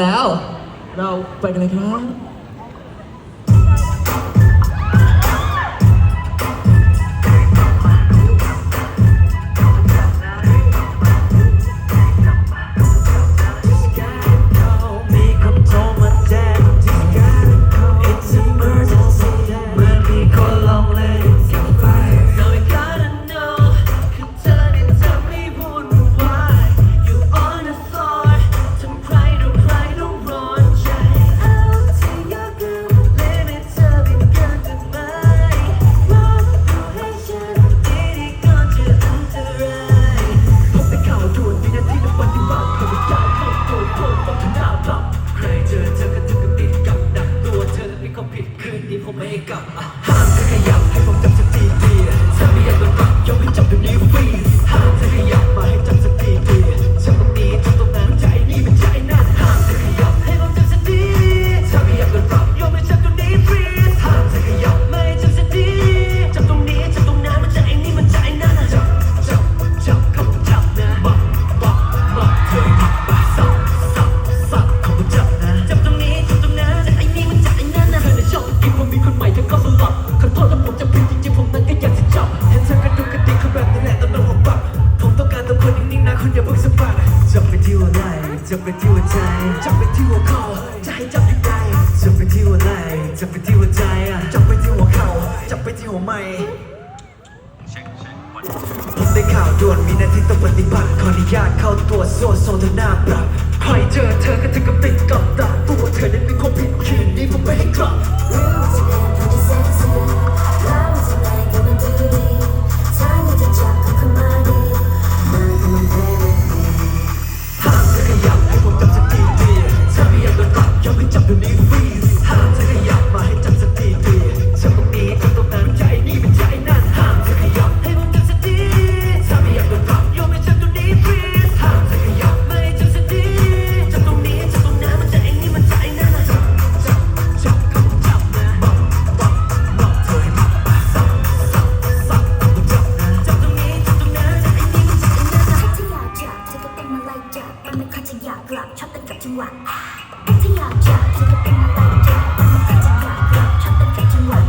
แล้ว เราไปกันเลยครับ นี้ผมไม่กลับห้ามขยับให้ผมจับสักทีเดีถ้าไม่อยากโดนบยกให้จับเดี๋ยวนี้ฟรีห้าม เธอก็สลับขอโทษถ้าผมจะผิดจริงๆผมนั้นก็อยากจะจับเห็นเธอกระดุกกระดิกเขาแบบนี้แหละตอนนั้นผมปักผมต้องการตัวคนนิ่งๆนะคนอย่าเพิ่งสะบัดจับไปที่หัวไหล่จับไปที่หัวใจจับไปที่หัวเข่าจะให้จับยังไงจับไปที่หัวไหล่จับไปที่หัวใจจับไปที่หัวเข่าจับไปที่หัวไหม่ผมได้ข่าวด่วนมีหน้าที่ต้องปฏิบัติขออนุญาตเข้าตรวจโซ่โซนหน้าปรับ ทำให้ข้าจะอยากกลับชอบเป็นกับจังหวะถ้าอยากอยากจะเป็นอะไรจะทำให้ขาจะอยากกลับชอบเป็นกับจังหวะ